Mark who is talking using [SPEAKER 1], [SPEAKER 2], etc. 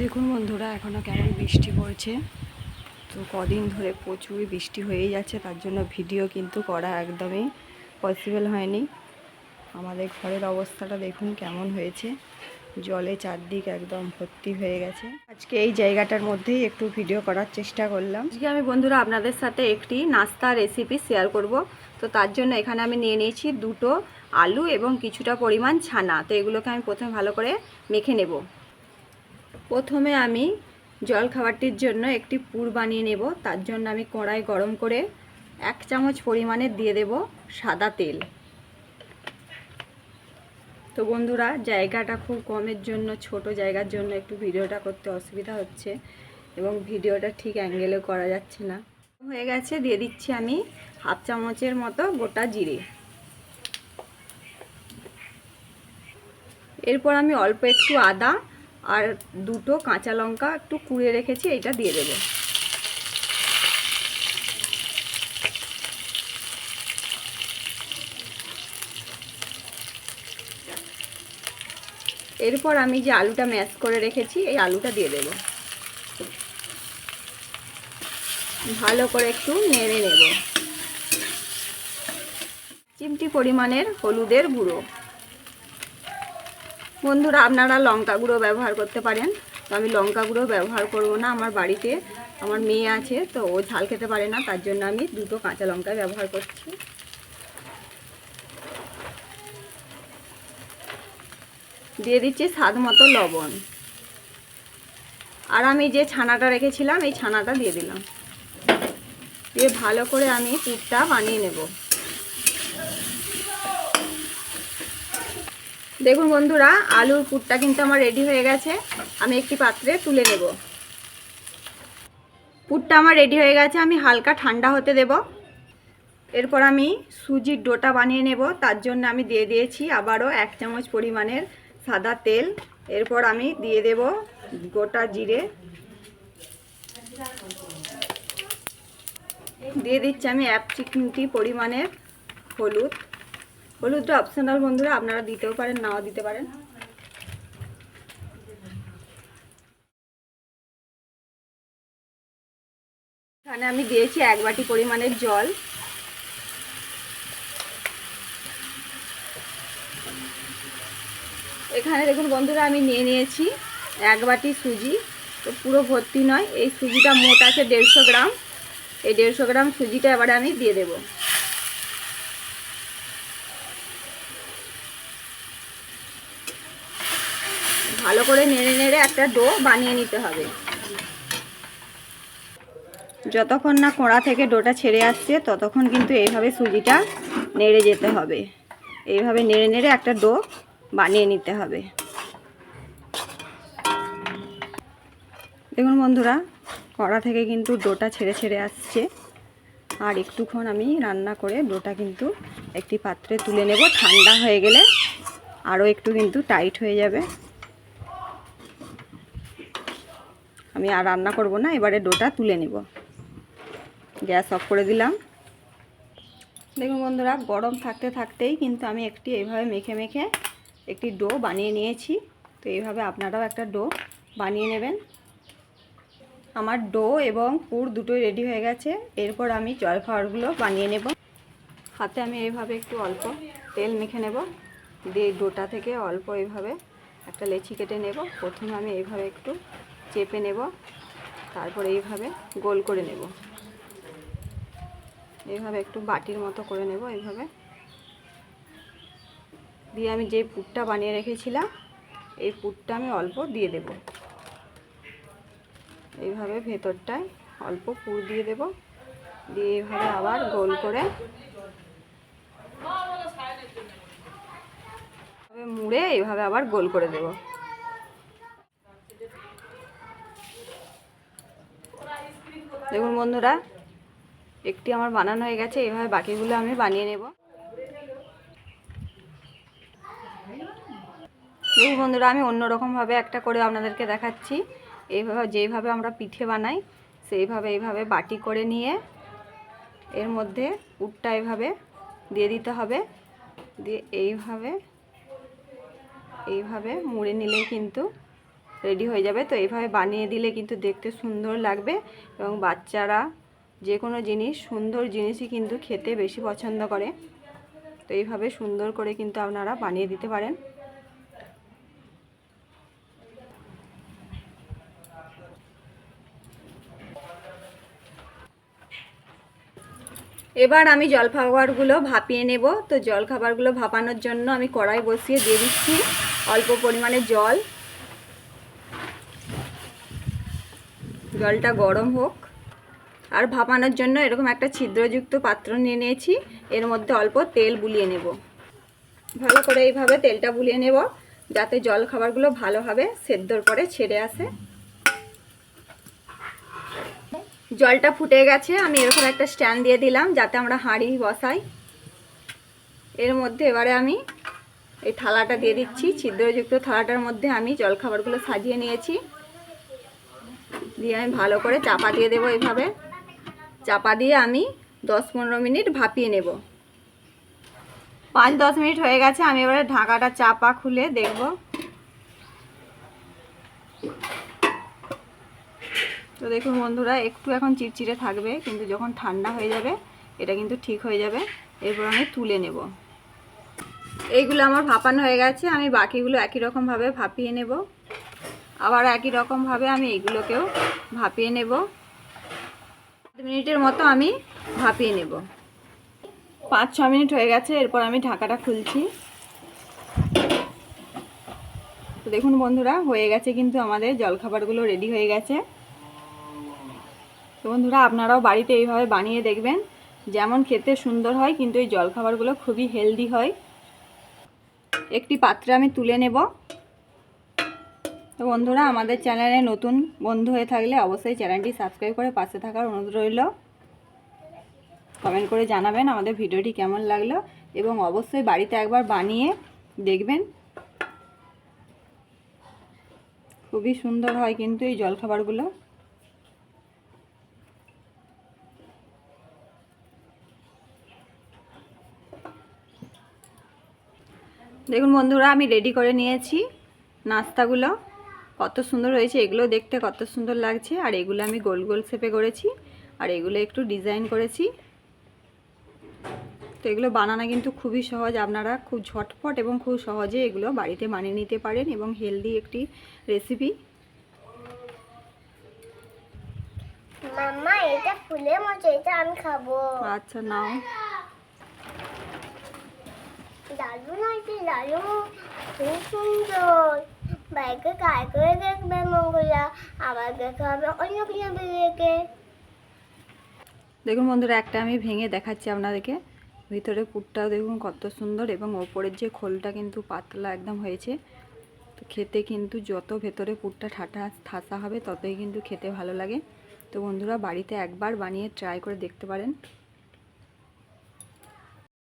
[SPEAKER 1] দেখুন বন্ধুরা এখনও কেমন বৃষ্টি পড়ছে। তো কদিন ধরে প্রচুর বৃষ্টি হয়েই যাচ্ছে, তার জন্য ভিডিও কিন্তু করা একদমই পসিবল হয়নি। আমাদের ঘরের অবস্থাটা দেখুন কেমন হয়েছে। জলে চারদিক একদম ভর্তি হয়ে গেছে। আজকে এই জায়গাটার মধ্যেই একটু ভিডিও করার চেষ্টা করলাম। আজকে আমি বন্ধুরা আপনাদের সাথে একটি নাস্তা রেসিপি শেয়ার করব। তো তার জন্য এখানে আমি নিয়ে নিয়েছি দুটো আলু এবং কিছুটা পরিমাণ ছানা। তো এগুলোকে আমি প্রথমে ভালো করে মেখে নেব। প্রথমে আমি জল খাবারটির জন্য একটি পুর বানিয়ে নেব। তার জন্য আমি কড়াই গরম করে এক চামচ পরিমাণে দিয়ে দেব সাদা তেল। তো বন্ধুরা, জায়গাটা খুব কমের জন্য, ছোট জায়গার জন্য একটু ভিডিওটা করতে অসুবিধা হচ্ছে এবং ভিডিওটা ঠিক অ্যাঙ্গেলে করা যাচ্ছে না। হয়ে গেছে, দিয়ে দিচ্ছি আমি হাফ চামচের মতো গোটা জিরে। এরপর আমি অল্প একটু আদা আর দুটো কাঁচা লঙ্কা একটু কুড়ে রেখেছি এটা দিয়ে দেবো। এরপর আমি যে আলুটা ম্যাশ করে রেখেছি, এই আলুটা দিয়ে দেব। ভালো করে একটু নেড়ে নেব। চিমটি পরিমাণের হলুদের গুঁড়ো। বন্ধুরা, আপনারা লঙ্কা গুঁড়ো ব্যবহার করতে পারেন। তো আমি লঙ্কা গুঁড়ো ব্যবহার করব না আমার বাড়িতে। আমার মেয়ে আছে, তো ও ঝাল খেতে পারে না, তার জন্য আমি দুটো কাঁচা লঙ্কা ব্যবহার করছি। দিয়ে দিচ্ছি স্বাদ মতো লবণ। আর আমি যে ছানাটা রেখেছিলাম, এই ছানাটা দিয়ে দিলাম। দিয়ে ভালো করে আমি পুরটা বানিয়ে নেব। দেখুন বন্ধুরা, আলুর পুরটা কিন্তু আমার রেডি হয়ে গেছে। আমি একটি পাত্রে তুলে নেব। পুরটা আমার রেডি হয়ে গেছে, আমি হালকা ঠান্ডা হতে দেব। এরপর আমি সুজির ডোটা বানিয়ে নেব, তার জন্য আমি দিয়ে দিয়েছি আবারও এক চামচ পরিমাণের সাদা তেল। এরপর আমি দিয়ে দেব গোটা জিরে। দিয়ে দিচ্ছি আমি এক চিমটি পরিমাণের হলুদ। হলুদটা অপশনাল বন্ধুরা, আপনারা দিতেও পারেন, নাও দিতে পারেন। এখানে আমি দিয়েছি এক বাটি পরিমাণের জল। এখানে দেখুন বন্ধুরা, আমি নিয়ে নিয়েছি এক বাটি সুজি। তো পুরো ভর্তি নয়, এই সুজিটা মোট আছে দেড়শো গ্রাম। এই দেড়শো গ্রাম সুজিটা এবারে আমি দিয়ে দেবো। ভালো করে নেড়ে নেড়ে একটা ডো বানিয়ে নিতে হবে। যতক্ষণ না কোড়া থেকে ডোটা ছেড়ে আসছে, ততক্ষণ কিন্তু এইভাবে সুজিটা নেড়ে যেতে হবে। এইভাবে নেড়ে নেড়ে একটা ডো বানিয়ে নিতে হবে। দেখুন বন্ধুরা, কড়া থেকে কিন্তু ডোটা ছেড়ে ছেড়ে আসছে। আর একটুক্ষণ আমি রান্না করে ডোটা কিন্তু একটি পাত্রে তুলে নেব। ঠান্ডা হয়ে গেলে আরও একটু কিন্তু টাইট হয়ে যাবে। আমি আর রান্না করব না, এবারে ডোটা তুলে নেব। গ্যাস অফ করে দিলাম। দেখুন বন্ধুরা, গরম থাকতে থাকতেই কিন্তু আমি একটি এইভাবে মেখে মেখে একটি ডো বানিয়ে নিয়েছি। তো এইভাবে আপনারাও একটা ডো বানিয়ে নেবেন। আমার ডো এবং পুর দুটোই রেডি হয়ে গেছে। এরপর আমি জলখাবারগুলো বানিয়ে নেব। হাতে আমি এইভাবে একটু অল্প তেল মেখে নেব। দিয়ে ডোটা থেকে অল্প এইভাবে একটা লেচি কেটে নেব। প্রথমে আমি এইভাবে একটু চেপে নেব। তারপরে এইভাবে গোল করে নেব। এইভাবে একটু বাটির মতো করে নেব এইভাবে। দিয়ে আমি যে পুরটা বানিয়ে রেখেছিলাম, এই পুরটা আমি অল্প দিয়ে দেব। এইভাবে ভেতরটায় অল্প পুর দিয়ে দেব। দিয়ে এইভাবে আবার গোল করে মুড়ে এইভাবে আবার গোল করে দেবো। দেখুন বন্ধুরা, একটি আমার বানানো হয়ে গেছে, এভাবে বাকিগুলো আমি বানিয়ে নেব। দেখুন বন্ধুরা, আমি অন্যরকমভাবে একটা করে আপনাদেরকে দেখাচ্ছি। এইভাবে যেইভাবে আমরা পিঠে বানাই, সেইভাবে এইভাবে বাটি করে নিয়ে এর মধ্যে উটটা এইভাবে দিয়ে দিতে হবে। দিয়ে এইভাবে এইভাবে মুড়ে নিলেই কিন্তু রেডি হয়ে যাবে। তো এইভাবে বানিয়ে দিলে কিন্তু দেখতে সুন্দর লাগবে এবং বাচ্চারা যে কোনো জিনিস, সুন্দর জিনিসই কিন্তু খেতে বেশি পছন্দ করে। তো এইভাবে সুন্দর করে কিন্তু আপনারা বানিয়ে দিতে পারেন। এবার আমি জলখাবারগুলো ভাপিয়ে নেব। তো জলখাবারগুলো ভাপানোর জন্য আমি কড়াই বসিয়ে দিয়ে দিচ্ছি অল্প পরিমাণে জল। জলটা গরম হোক। আর ভাপানোর জন্য এরকম একটা ছিদ্রযুক্ত পাত্র নিয়ে নিয়েছি। এর মধ্যে অল্প তেল বুলিয়ে নেব। ভালো করে এইভাবে তেলটা বুলিয়ে নেব, যাতে জল খাবারগুলো ভালোভাবে সেদ্ধর পরে ছেড়ে আসে। জলটা ফুটে গেছে, আমি এরকম একটা স্ট্যান্ড দিয়ে দিলাম, যাতে আমরা হাঁড়ি বসাই। এর মধ্যে এবারে আমি এই থালাটা দিয়ে দিচ্ছি। ছিদ্রযুক্ত থালাটার মধ্যে আমি জলখাবারগুলো সাজিয়ে নিয়েছি। দিয়ে আমি ভালো করে চাপা দিয়ে দেবো এইভাবে চাপা দিয়ে আমি দশ পনেরো মিনিট ভাপিয়ে নেব। পাঁচ দশ মিনিট হয়ে গেছে, আমি এবারে ঢাকাটা চাপা খুলে দেখব। তো দেখুন বন্ধুরা, একটু এখন চিড়চিড়ে থাকবে, কিন্তু যখন ঠান্ডা হয়ে যাবে, এটা কিন্তু ঠিক হয়ে যাবে। এরপর আমি তুলে নেব। এইগুলো আমার ভাপানো হয়ে গেছে, আমি বাকিগুলো একই রকমভাবে ভাপিয়ে নেব। আবার একই রকমভাবে আমি এগুলোকেও ভাপিয়ে নেব। মিনিটের মতো আমি ভাপিয়ে নেব। পাঁচ ছ মিনিট হয়ে গেছে, এরপর আমি ঢাকাটা খুলছি। তো দেখুন বন্ধুরা, হয়ে গেছে কিন্তু আমাদের জলখাবারগুলো রেডি হয়ে গেছে। তো বন্ধুরা, আপনারাও বাড়িতে এইভাবে বানিয়ে দেখবেন, যেমন খেতে সুন্দর হয়, কিন্তু এই জলখাবারগুলো খুবই হেলদি হয়। একটি পাত্রে আমি তুলে নেব। তো বন্ধুরা, আমাদের চ্যানেলে নতুন বন্ধু হয়ে থাকলে অবশ্যই চ্যানেলটি সাবস্ক্রাইব করে পাশে থাকার অনুরোধ রইল। কমেন্ট করে জানাবেন আমাদের ভিডিওটি কেমন লাগল এবং অবশ্যই বাড়িতে একবার বানিয়ে দেখবেন। খুবই সুন্দর হয় কিন্তু এই জলখাবারগুলো। দেখুন বন্ধুরা, আমি রেডি করে নিয়েছি নাস্তাগুলো। কত সুন্দর হয়েছে এগুলো দেখতে কত সুন্দর লাগছে। আর এগুলো আমি গোল গোল শেপে করেছি আর এগুলো একটু ডিজাইন করেছি। তো এগুলো বানানো কিন্তু খুবই সহজ আপনারা খুব ঝটপট এবং খুব সহজে এগুলো বাড়িতে বানিয়ে নিতে পারেন এবং হেলদি একটি রেসিপি
[SPEAKER 2] মাম্মা এটা ফুলের মতো এটা আমি খাব।
[SPEAKER 1] আচ্ছা নাও।
[SPEAKER 2] দারুণ হয়েছে দারুণ খুব সুন্দর। বাইকে কাজ করে দেখবে মঙ্গলা আবার দেখা হবে অন্য কিছু
[SPEAKER 1] দেখুন বন্ধুরা, একটা আমি ভেঙে দেখাচ্ছি আপনাদেরকে। ভিতরে পুরটাও দেখুন কত সুন্দর এবং ওপরের যে খোলটা কিন্তু পাতলা একদম হয়েছে। তো খেতে কিন্তু যত ভেতরে পুরটা ঠাটা ঠাসা হবে, ততই কিন্তু খেতে ভালো লাগে। তো বন্ধুরা, বাড়িতে একবার বানিয়ে ট্রাই করে দেখতে পারেন।